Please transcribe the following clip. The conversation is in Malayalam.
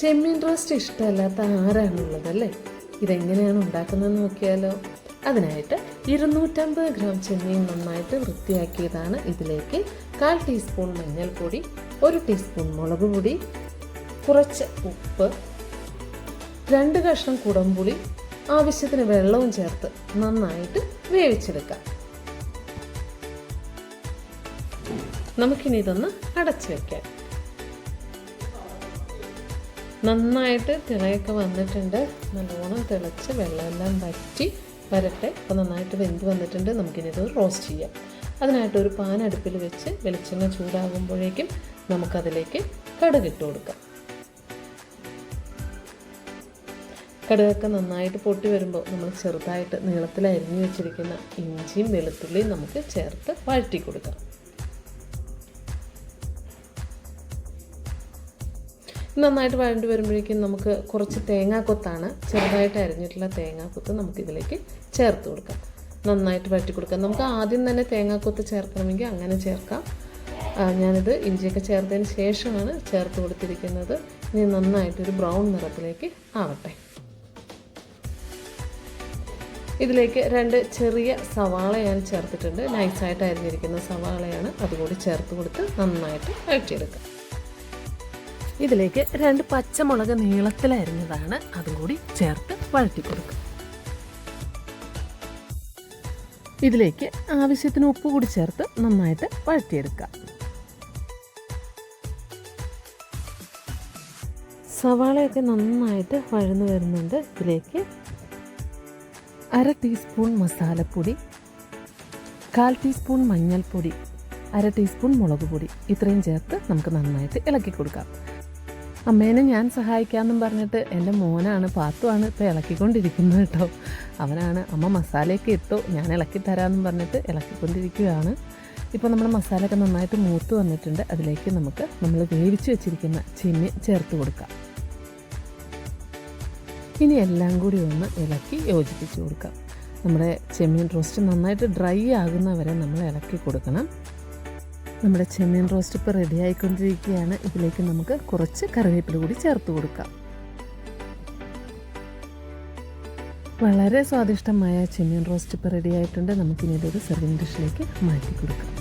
ചെമ്മീൻ റോസ്റ്റ് ഇഷ്ടമല്ലാത്ത ആരാണുള്ളത് അല്ലേ ഇതെങ്ങനെയാണ് ഉണ്ടാക്കുന്നതെന്ന് നോക്കിയാലോ? അതിനായിട്ട് ഇരുന്നൂറ്റമ്പത് ഗ്രാം ചെമ്മീൻ നന്നായിട്ട് വൃത്തിയാക്കിയതാണ് ഇതിലേക്ക് കാൽ ടീസ്പൂൺ മഞ്ഞൾപ്പൊടി ഒരു ടീസ്പൂൺ മുളക് പൊടി കുറച്ച് ഉപ്പ് രണ്ട് കഷ്ണം കുടംപുളി ആവശ്യത്തിന് വെള്ളവും ചേർത്ത് നന്നായിട്ട് വേവിച്ചെടുക്കാം. നമുക്കിനി ഇതൊന്ന് അടച്ചു വെക്കാം. നന്നായിട്ട് തിളയൊക്കെ വന്നിട്ടുണ്ട്. നല്ലോണം തിളച്ച് വെള്ളമെല്ലാം വറ്റി വരട്ടെ. അപ്പോൾ നന്നായിട്ട് വെന്ത് വന്നിട്ടുണ്ട്. നമുക്കിനി ഇത് റോസ്റ്റ് ചെയ്യാം. അതിനായിട്ട് ഒരു പാൻ അടുപ്പിൽ വെച്ച് വെളിച്ചെണ്ണ ചൂടാകുമ്പോഴേക്കും നമുക്കതിലേക്ക് കടുകിട്ട് കൊടുക്കാം. കടുകൊക്കെ നന്നായിട്ട് പൊട്ടി വരുമ്പോൾ നമ്മൾ ചെറുതായിട്ട് നീളത്തിൽ അരിഞ്ഞു വെച്ചിരിക്കുന്ന ഇഞ്ചിയും വെളുത്തുള്ളിയും നമുക്ക് ചേർത്ത് വഴറ്റി കൊടുക്കാം. നന്നായിട്ട് വഴണ്ടി വരുമ്പോഴേക്കും നമുക്ക് കുറച്ച് തേങ്ങാക്കൊത്താണ് ചെറുതായിട്ട് അരിഞ്ഞിട്ടുള്ള തേങ്ങാക്കൊത്ത് നമുക്കിതിലേക്ക് ചേർത്ത് കൊടുക്കാം. നന്നായിട്ട് വഴറ്റി കൊടുക്കാം. നമുക്ക് ആദ്യം തന്നെ തേങ്ങാക്കൊത്ത് ചേർക്കണമെങ്കിൽ അങ്ങനെ ചേർക്കാം. ഞാനിത് ഇഞ്ചിയൊക്കെ ചേർത്തതിന് ശേഷമാണ് ചേർത്ത് കൊടുത്തിരിക്കുന്നത്. ഇനി നന്നായിട്ടൊരു ബ്രൗൺ നിറത്തിലേക്ക് ആവട്ടെ. ഇതിലേക്ക് രണ്ട് ചെറിയ സവാള ഞാൻ ചേർത്തിട്ടുണ്ട്. നൈസായിട്ട് അരിഞ്ഞിരിക്കുന്ന സവാളയാണ് അതുകൂടി ചേർത്ത് കൊടുത്ത് നന്നായിട്ട് വഴറ്റിയെടുക്കാം. ഇതിലേക്ക് രണ്ട് പച്ചമുളക് നീളത്തിലരിഞ്ഞതാണ് അതും കൂടി ചേർത്ത് വഴറ്റി കൊടുക്കും ഇതിലേക്ക് ആവശ്യത്തിന് ഉപ്പ് കൂടി ചേർത്ത് നന്നായിട്ട് വഴറ്റിയെടുക്കാം സവാളയൊക്കെ നന്നായിട്ട് വഴന്നു വരുന്നുണ്ട്. ഇതിലേക്ക് അര ടീസ്പൂൺ മസാലപ്പൊടി കാൽ ടീസ്പൂൺ മഞ്ഞൾപ്പൊടി അര ടീസ്പൂൺ മുളക് പൊടി ഇത്രയും ചേർത്ത് നമുക്ക് നന്നായിട്ട് ഇളക്കി കൊടുക്കാം. അമ്മേനെ ഞാൻ സഹായിക്കാമെന്നും പറഞ്ഞിട്ട് എന്റെ മോനാണ് പാത്തുവാണ് ഇപ്പോൾ ഇളക്കിക്കൊണ്ടിരിക്കുന്നത് കേട്ടോ. അവനാണ് അമ്മ മസാലയൊക്കെ ഇട്ടു ഞാൻ ഇളക്കി തരാമെന്നും പറഞ്ഞിട്ട് ഇളക്കിക്കൊണ്ടിരിക്കുകയാണ്. ഇപ്പോൾ നമ്മുടെ മസാലയൊക്കെ നന്നായിട്ട് മൂത്ത് വന്നിട്ടുണ്ട്. അതിലേക്ക് നമുക്ക് നമ്മൾ വേവിച്ച് വെച്ചിരിക്കുന്ന ചെമ്മീൻ ചേർത്ത് കൊടുക്കാം. ഇനി എല്ലാം കൂടി ഒന്ന് ഇളക്കി യോജിപ്പിച്ച് കൊടുക്കാം. നമ്മുടെ ചെമ്മീൻ റോസ്റ്റ് നന്നായിട്ട് ഡ്രൈ ആകുന്നവരെ നമ്മൾ ഇളക്കി കൊടുക്കണം. നമ്മുടെ ചെമ്മീൻ റോസ്റ്റ് ഇപ്പോൾ റെഡി ആയിക്കൊണ്ടിരിക്കുകയാണ്. ഇതിലേക്ക് നമുക്ക് കുറച്ച് കറിവേപ്പില കൂടി ചേർത്ത് കൊടുക്കാം. വളരെ സ്വാദിഷ്ടമായ ചെമ്മീൻ റോസ്റ്റ് ഇപ്പോൾ റെഡി ആയിട്ടുണ്ട്. നമുക്കിനി ഇതൊരു സെർവിങ് ഡിഷിലേക്ക് മാറ്റി കൊടുക്കാം.